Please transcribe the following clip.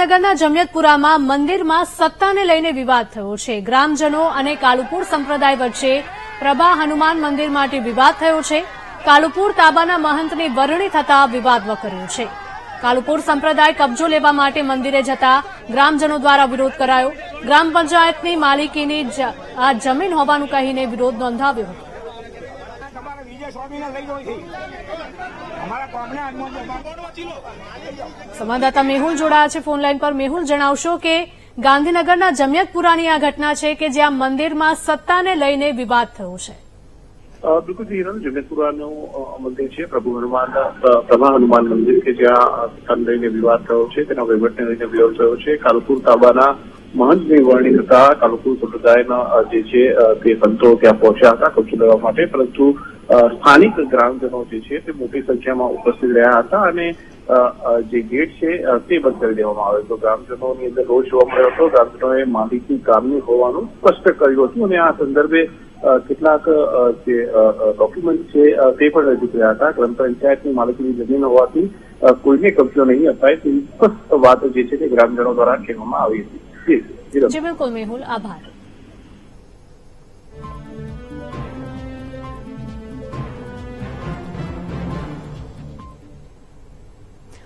ગાંધીનગરના જમિયતપુરામાં મંદિરમાં સત્તાને લઈને વિવાદ થયો છે. ગ્રામજનો અને કાલુપુર સંપ્રદાય વચ્ચે પ્રભા હનુમાન મંદિર માટે વિવાદ થયો છે. કાલુપુર તાબાના મહંતની વરણી થતા વિવાદ વકર્યો છે. કાલુપુર સંપ્રદાય કબજો લેવા માટે મંદિરે જતા ગ્રામજનો દ્વારા વિરોધ કરાયો. ગ્રામ પંચાયતની માલિકીની આ જમીન હોવાનું કહીને વિરોધ નોંધાવ્યો હતો. સંવાદદાતા મેહુલ જોડાયા છે ફોન લાઈન પર. મેહુલ જણાવશો કે ગાંધીનગરના જમિયતપુરાની આ ઘટના છે કે જ્યાં મંદિરમાં સત્તાને લઈને વિવાદ થયો છે. બિલકુલ જી હિરણ જગતપુરાનું મંદિર છે પ્રભુ હનુમાન પ્રભા હનુમાન મંદિર કે જ્યાં સત્તાને લઈને વિવાદ થયો છે તેના વહીવટને લઈને વિરોધ થયો છે. કાલપુર તાબાના મહંતની વરણી થતા કાલુપુર સંપ્રદાયના જે છે તે સંતો ત્યાં પહોંચ્યા હતા કચ્છ લેવા માટે. પરંતુ સ્થાનિક ગ્રામજનો જે છે તે મોટી સંખ્યામાં ઉપસ્થિત રહ્યા હતા અને જે ગેટ છે તે બંધ કરી દેવામાં આવ્યો હતો. ગ્રામજનોની અંદર રોષ જોવા મળ્યો હતો. ગ્રામજનોએ માલિકી ગામની હોવાનું સ્પષ્ટ કર્યું હતું અને આ સંદર્ભે કેટલાક જે ડોક્યુમેન્ટ છે તે પણ રજૂ કર્યા હતા. ગ્રામ પંચાયતની માલિકીની જમીન હોવાથી કોઈને કબજો નહીં અપાય તેવી સ્પષ્ટ વાત જે છે તે ગ્રામજનો દ્વારા કહેવામાં આવી હતી. જી બિલકુલ મેહુલ. આભાર.